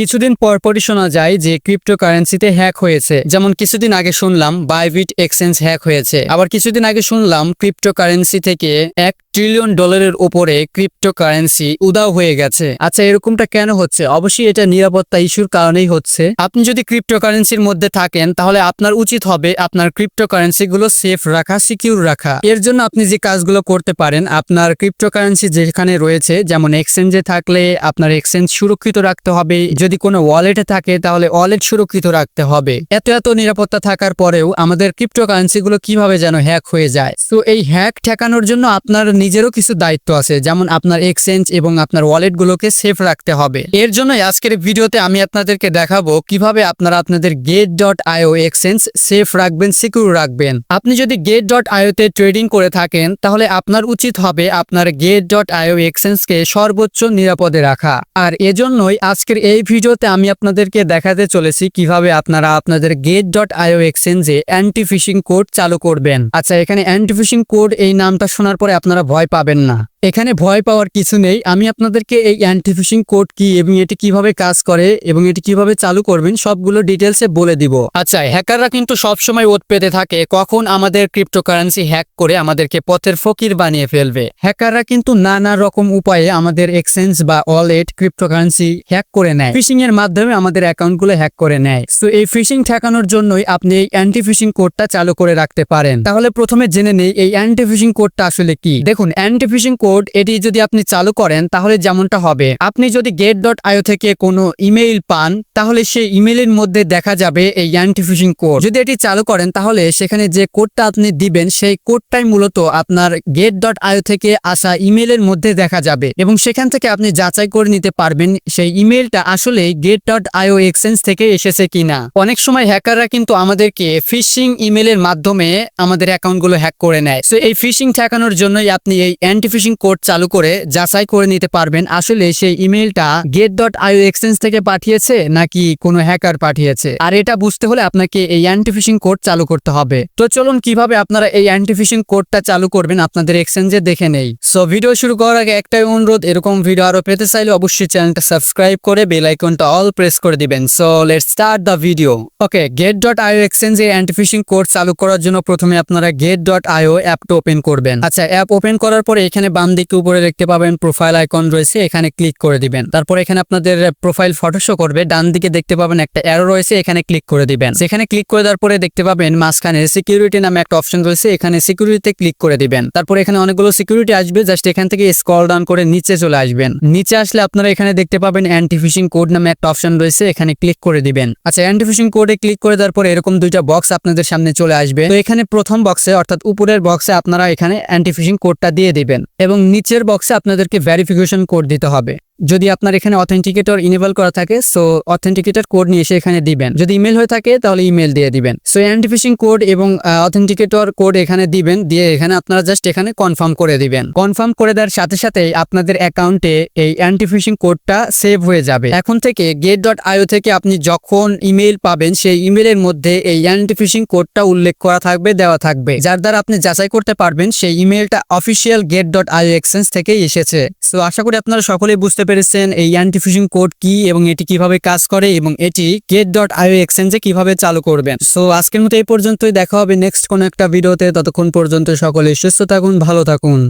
কিছুদিন পরপরই শোনা যায় যে ক্রিপ্টোকারেন্সিতে হ্যাক হয়েছে। যেমন কিছুদিন আগে শুনলাম বাইবিট এক্সচেঞ্জ হ্যাক হয়েছে। আবার কিছুদিন আগে শুনলাম ক্রিপ্টোকারেন্সি থেকে এক ট্রিলিয়ন ডলারের উপরে ক্রিপ্টোকারেন্সি উদাও হয়ে গেছে। আচ্ছা এরকমটা কেন হচ্ছে? অবশ্যই এটা নিরাপত্তা ইস্যুর কারণেই হচ্ছে। আপনি যদি ক্রিপ্টোকারেন্সির মধ্যে থাকেন, তাহলে আপনার উচিত হবে আপনার ক্রিপ্টোকারেন্সি গুলো সেফ রাখা সিকিউর রাখা। এর জন্য আপনি যে কাজগুলো করতে পারেন, আপনার ক্রিপ্টোকারেন্সি যেখানে রয়েছে, যেমন এক্সচেঞ্জে থাকলে আপনার এক্সচেঞ্জ সুরক্ষিত রাখতে হবে। যদি কোনো ওয়ালেটে থাকে, তাহলে ওয়ালেট সুরক্ষিত রাখতে হবে। এত এত নিরাপত্তা থাকার পরেও আমাদের ক্রিপ্টোকারেন্সি গুলো কীভাবে যেন হ্যাক হয়ে যায়? তো এই হ্যাক ঠেকানোর জন্য আপনার নিজেরও কিছু দায়িত্ব আছে, যেমন আপনার এক্সচেঞ্জ এবং আপনার ওয়ালেট গুলোকে সেফ রাখতে হবে। এর জন্য আজকের ভিডিওতে আমি আপনাদেরকে দেখাবো কীভাবে আপনারা আপনাদের gate dot io exchange safe রাখবেন সিকিউর রাখবেন। আপনি যদি গেট ডট আইওতে ট্রেডিং করে থাকেন, তাহলে আপনার উচিত হবে আপনার গেট ডট আইও এক্সচেঞ্জকে সর্বোচ্চ নিরাপদে রাখা। আর এজন্যই আজকের এই ভিডিওতে আমি আপনাদেরকে দেখাতে চলেছি কীভাবে আপনারা আপনাদের গেট ডট আইও এক্সচেঞ্জে অ্যান্টি ফিশিং কোড চালু করবেন। আচ্ছা এখানে অ্যান্টি ফিশিং কোড এই নামটা শোনার পরে আপনারা ভয় পাবেন না। এখানে ভয় পাওয়ার কিছু নেই। আমি আপনাদেরকে এই অ্যান্টি ফিশিং কোড কি এবং এটি কীভাবে কাজ করে এবং এটি কীভাবে চালু করবেন সবগুলো ডিটেলসে বলে দিব। আচ্ছা হ্যাকাররা কিন্তু সবসময় ওত পেতে থাকে, কখন আমাদের ক্রিপ্টোকারেন্সি হ্যাক করে আমাদেরকে পথের ফকির বানিয়ে ফেলবে। হ্যাকাররা কিন্তু নানা রকম উপায়ে আমাদের এক্সচেঞ্জ বা ওয়ালেট ক্রিপ্টোকারেন্সি হ্যাক করে নেয়। ফিশিং এর মাধ্যমে আমাদের অ্যাকাউন্টগুলো হ্যাক করে নেয়। তো এই ফিশিং ঠেকানোর জন্যই আপনি এই অ্যান্টি ফিশিং কোডটা চালু করে রাখতে পারেন। তাহলে প্রথমে জেনে নেই, এই অ্যান্টি ফিশিং কোডটা আসলে কি? দেখুন অ্যান্টি ফিশিং কোড এটি যদি আপনি চালু করেন, তাহলে যেমনটা হবে। আপনি যদি গেট ডট আইও থেকে কোনো ইমেইল পান, তাহলে সেই ইমেইলের মধ্যে দেখা যাবে এই অ্যান্টি ফিশিং কোড যদি এটি চালু করেন, তাহলে সেখানে যে কোডটা আপনি দিবেন, সেই কোডটাই মূলত আপনার গেট ডট আইও থেকে আসা ইমেইলের মধ্যে দেখা যাবে। এবং সেখান থেকে আপনি যাচাই করে নিতে পারবেন, সেই ইমেইলটা আসলে গেট ডট আইও এক্সচেঞ্জ থেকে এসেছে কিনা। অনেক সময় হ্যাকাররা কিন্তু আমাদেরকে ফিশিং ইমেইলের মাধ্যমে আমাদের অ্যাকাউন্টগুলো হ্যাক করে নেয়। সো এই ফিশিং ঠেকানোর জন্যই আপনি এই অ্যান্টি ফিশিং কোড চালু করে যাচাই করে নিতে পারবেন। আসলে সেই ইমেইলটা গেট ডট আইও এক্সচেঞ্জ থেকে পাঠিয়েছে নাকি কোনো হ্যাকার পাঠিয়েছে? আর এটা বুঝতে হলে আপনাকে এই অ্যান্টি ফিশিং কোড চালু করতে হবে। তো চলুন, কীভাবে আপনারা এই অ্যান্টি ফিশিং কোডটা চালু করবেন আপনাদের এক্সচেঞ্জে দেখে নেই। সো ভিডিও শুরু করার আগে একটাই অনুরোধ, এরকম ভিডিও আরও পেতে চাইলে অবশ্যই চ্যানেলটা সাবস্ক্রাইব করে বেল আইকনটা অল প্রেস করে দিবেন। So let's start the video okay gate dot io এক্সচেঞ্জে অ্যান্টি ফিশিং কোড চালু করার জন্য প্রথমে আপনারা গেট ডট আইও অ্যাপটা ওপেন করবেন। আচ্ছা অ্যাপ ওপেন করার পরে এখানে বাম দিকে উপরে দেখতে পাবেন প্রোফাইল আইকন রয়েছে, এখানে ক্লিক করে দিবেন। তারপর এখানে আপনাদের প্রোফাইল ফটো শো করবে ডান দিকে দেখতে পাবেন একটা অ্যারো রয়েছে, এখানে ক্লিক করে দিবেন। সেখানে ক্লিক করে দেওয়ার পরে দেখতে পাবেন মাঝখানে সিকিউরিটি নামে একটা অপশন রয়েছে, এখানে সিকিউরিটিতে ক্লিক করে দিবেন। তারপর এখানে অনেকগুলো সিকিউরিটি আসবে জাস্ট এখান থেকে স্ক্রল ডাউন করে নিচে চলে আসবেন। নিচে আসলে আপনারা এখানে দেখতে পাবেন অ্যান্টি ফিশিং কোড নামে একটা অপশন রয়েছে, এখানে ক্লিক করে দিবেন। আচ্ছা অ্যান্টি ফিশিং কোডে ক্লিক করে দেওয়ার পরে এরকম দুইটা বক্স আপনাদের সামনে চলে আসবে। তো এখানে প্রথম বক্সে অর্থাৎ উপরের বক্সে আপনারা এখানে অ্যান্টি ফিশিং কোডটা দিয়ে দিবেন। এবং নিচের বক্সে আপনাদেরকে ভেরিফিকেশন কোড দিতে হবে। যদি আপনার এখানে অথেন্টিকেটর ইনেবল করা থাকে সো অথেন্টিকেটর কোড নিয়ে এসে এখানে দিবেন। যদি ইমেল হয়ে থাকে, তাহলে ইমেল দিয়ে দিবেন। সো অ্যান্টিফিশিং কোড এবং অথেন্টিকেটর কোড এখানে দিবেন, দিয়ে এখানে আপনারা জাস্ট এখানে কনফার্ম করে দিবেন। কনফার্ম করে দেওয়ার সাথে সাথে আপনাদের অ্যাকাউন্টে এই অ্যান্টিফিশিং কোডটা সেভ হয়ে যাবে। এখন থেকে গেট ডট আইও থেকে আপনি যখন ইমেল পাবেন, সেই ইমেলের মধ্যে এই অ্যান্টিফিশিং কোডটা উল্লেখ করা থাকবে, দেওয়া থাকবে। যার দ্বারা আপনি যাচাই করতে পারবেন, সেই ইমেলটা official gate dot io exchange থেকেই এসেছে। সো আশা করি আপনারা সকলেই বুঝতে পেরেছেন এই অ্যান্টিফিশিং কোড কি এবং এটি কীভাবে কাজ করে এবং এটি গেট ডট আইও এক্সচেঞ্জে কীভাবে চালু করবেন। সো আজকের মতো এই পর্যন্তই। দেখা হবে নেক্সট কোনো একটা ভিডিওতে ততক্ষণ পর্যন্ত সকলে সুস্থ থাকুন, ভালো থাকুন।